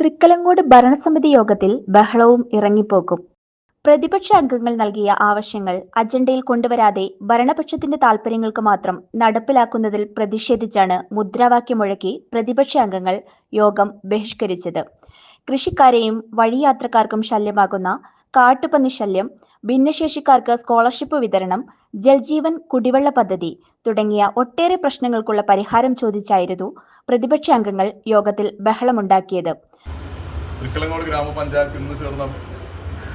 തൃക്കലങ്കോട് ഭരണസമിതി യോഗത്തിൽ ബഹളവും ഇറങ്ങിപ്പോക്കും. പ്രതിപക്ഷ അംഗങ്ങൾ നൽകിയ ആവശ്യങ്ങൾ അജണ്ടയിൽ കൊണ്ടുവരാതെ ഭരണപക്ഷത്തിന്റെ താൽപര്യങ്ങൾക്ക് മാത്രം നടപ്പിലാക്കുന്നതിൽ പ്രതിഷേധിച്ചാണ് മുദ്രാവാക്യം മുഴക്കി പ്രതിപക്ഷ അംഗങ്ങൾ യോഗം ബഹിഷ്കരിച്ചത്. കൃഷിക്കാരെയും വഴിയാത്രക്കാർക്കും ശല്യമാകുന്ന കാട്ടുപന്നി ശല്യം ഭിന്നശേഷിക്കാർക്ക് സ്കോളർഷിപ്പ് വിതരണം ജൽജീവൻ കുടിവെള്ള പദ്ധതി തുടങ്ങിയ ഒട്ടേറെ പ്രശ്നങ്ങൾക്കുള്ള പരിഹാരം ചോദിച്ചായിരുന്നു പ്രതിപക്ഷ അംഗങ്ങൾ യോഗത്തിൽ ബഹളമുണ്ടാക്കിയത്. തൃക്കലങ്ങോട് ഗ്രാമപഞ്ചായത്തിൽ ഇന്ന് ചേർന്ന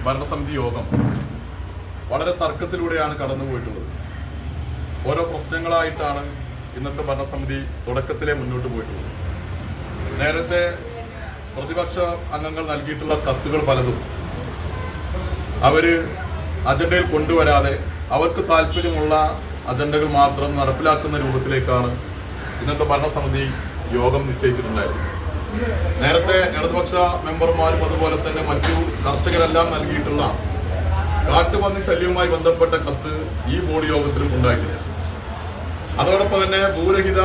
ഭരണസമിതി യോഗം വളരെ തർക്കത്തിലൂടെയാണ് കടന്നുപോയിട്ടുള്ളത്. ഓരോ പ്രശ്നങ്ങളായിട്ടാണ് ഇന്നത്തെ ഭരണസമിതി തുടക്കത്തിലെ മുന്നോട്ട് പോയിട്ടുള്ളത്. നേരത്തെ പ്രതിപക്ഷ അംഗങ്ങൾ നൽകിയിട്ടുള്ള കത്തുകൾ പലതും അവർ അജണ്ടയിൽ കൊണ്ടുവരാതെ അവർക്ക് താല്പര്യമുള്ള അജണ്ടകൾ മാത്രം നടപ്പിലാക്കുന്ന രൂപത്തിലേക്കാണ് ഇന്നത്തെ ഭരണസമിതി യോഗം നിശ്ചയിച്ചിട്ടുണ്ടായിരുന്നത്. നേരത്തെ ഇടതുപക്ഷ മെമ്പർമാരും അതുപോലെ തന്നെ മറ്റു കർഷകരെല്ലാം നൽകിയിട്ടുള്ള കാട്ടുപന്നി ശല്യവുമായി ബന്ധപ്പെട്ട കത്ത് ഈ ബോർഡ് യോഗത്തിലും ഉണ്ടായിട്ടില്ല. അതോടൊപ്പം തന്നെ ഭൂരഹിത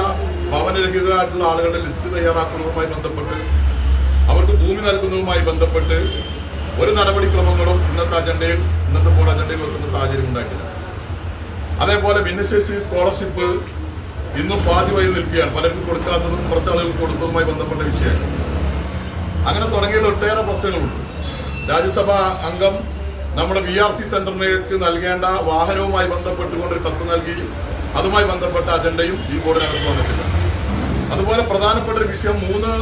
ഭവനരഹിതരായിട്ടുള്ള ആളുകളുടെ ലിസ്റ്റ് തയ്യാറാക്കുന്നതുമായി ബന്ധപ്പെട്ട് അവർക്ക് ഭൂമി നൽകുന്നതുമായി ബന്ധപ്പെട്ട് ഒരു നടപടിക്രമങ്ങളും ഇന്നത്തെ അജണ്ടയിൽ ഇന്നത്തെ ബോർഡ് അജണ്ടയിൽ വെക്കുന്ന സാഹചര്യം ഉണ്ടായിട്ടില്ല. അതേപോലെ ഭിന്നശേഷി സ്കോളർഷിപ്പ് ഇന്നും പാതി വഴി നിൽക്കുകയാണ്. പലർക്കും കൊടുക്കാത്തതും കുറച്ച് ആളുകൾക്ക് കൊടുത്തതുമായി ബന്ധപ്പെട്ട വിഷയമാണ് അങ്ങനെ തുടങ്ങിയുള്ള ഒട്ടേറെ പ്രശ്നങ്ങളുണ്ട്. രാജ്യസഭാ അംഗം നമ്മുടെ വി ആർ സി സെന്ററിലേക്ക് നൽകേണ്ട വാഹനവുമായി ബന്ധപ്പെട്ടുകൊണ്ട് ഒരു കത്ത് നൽകി അതുമായി ബന്ധപ്പെട്ട അജണ്ടയും ഈ ബോർഡിനകത്ത് വന്നിട്ടില്ല. അതുപോലെ പ്രധാനപ്പെട്ട ഒരു വിഷയം മൂന്ന്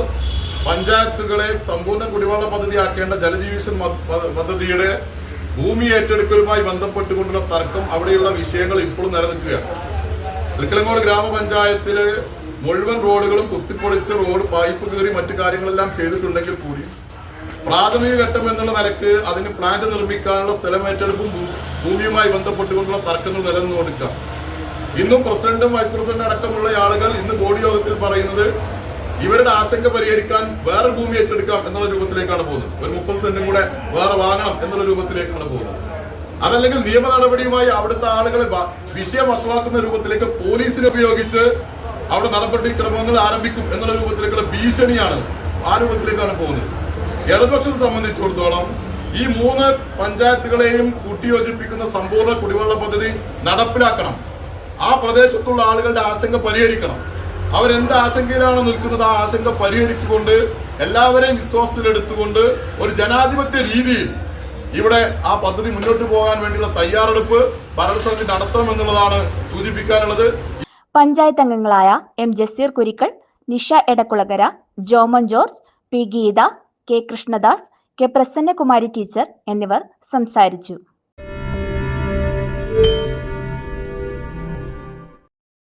പഞ്ചായത്തുകളെ സമ്പൂർണ കുടിവെള്ള പദ്ധതി ആക്കേണ്ട ജലജീവിഷൻ പദ്ധതിയുടെ ഭൂമി ഏറ്റെടുക്കലുമായി ബന്ധപ്പെട്ടുകൊണ്ടുള്ള തർക്കം അവിടെയുള്ള വിഷയങ്ങൾ ഇപ്പോഴും നിലനിൽക്കുകയാണ് തൃക്കലങ്ങോട് ഗ്രാമപഞ്ചായത്തിൽ മുഴുവൻ റോഡുകളും കുത്തിപ്പൊളിച്ച് റോഡ് പൈപ്പ് കയറി മറ്റു കാര്യങ്ങളെല്ലാം ചെയ്തിട്ടുണ്ടെങ്കിൽ കൂടി പ്രാഥമിക ഘട്ടം എന്നുള്ള നിലയ്ക്ക് അതിന് പ്ലാന്റ് നിർമ്മിക്കാനുള്ള സ്ഥലം ഏറ്റെടുപ്പും ഭൂമിയുമായി ബന്ധപ്പെട്ടുകൊണ്ടുള്ള തർക്കങ്ങൾ നിലനിന്നുകൊടുക്കാം ഇന്നും പ്രസിഡന്റും വൈസ് പ്രസിഡന്റും അടക്കമുള്ള ആളുകൾ ഇന്ന് ബോർഡ് യോഗത്തിൽ പറയുന്നത് ഇവരുടെ ആശങ്ക പരിഹരിക്കാൻ വേറെ ഭൂമി ഏറ്റെടുക്കാം എന്നുള്ള രൂപത്തിലേക്കാണ് പോകുന്നത്. ഒരു മുപ്പത് സെന്റും കൂടെ വേറെ വാങ്ങണം എന്നുള്ള രൂപത്തിലേക്കാണ് പോകുന്നത്. അതല്ലെങ്കിൽ നിയമ നടപടിയുമായി അവിടുത്തെ ആളുകളെ വിഷയം വഷളാക്കുന്ന രൂപത്തിലേക്ക് പോലീസിനെ ഉപയോഗിച്ച് അവിടെ നടപടിക്രമങ്ങൾ ആരംഭിക്കും എന്നുള്ള രൂപത്തിലേക്കുള്ള ഭീഷണിയാണ് ആ രൂപത്തിലേക്കാണ് പോകുന്നത്. ഇടതുപക്ഷത്തെ സംബന്ധിച്ചിടത്തോളം ഈ മൂന്ന് പഞ്ചായത്തുകളെയും കൂട്ടിയോജിപ്പിക്കുന്ന സമ്പൂർണ കുടിവെള്ള പദ്ധതി നടപ്പിലാക്കണം. ആ പ്രദേശത്തുള്ള ആളുകളുടെ ആശങ്ക പരിഹരിക്കണം. അവരെന്ത് ആശങ്കയിലാണ് നിൽക്കുന്നത്? ആ ആശങ്ക പരിഹരിച്ചുകൊണ്ട് എല്ലാവരെയും വിശ്വാസത്തിലെടുത്തുകൊണ്ട് ഒരു ജനാധിപത്യ രീതിയിൽ ഇവിടെ ആ പദ്ധതി മുന്നോട്ട് പോകാൻ വേണ്ടിയുള്ള തയ്യാറെടുപ്പ് ഭരണസമിതി നടത്തണമെന്നുള്ളതാണ് സൂചിപ്പിക്കാനുള്ളത്. പഞ്ചായത്ത് അംഗങ്ങളായ M Jaseer Kurikkal Nisha Edakkulakara Joman George P Geetha K Krishnadas K Prasannakumari teacher എന്നിവർ സംസാരിച്ചു.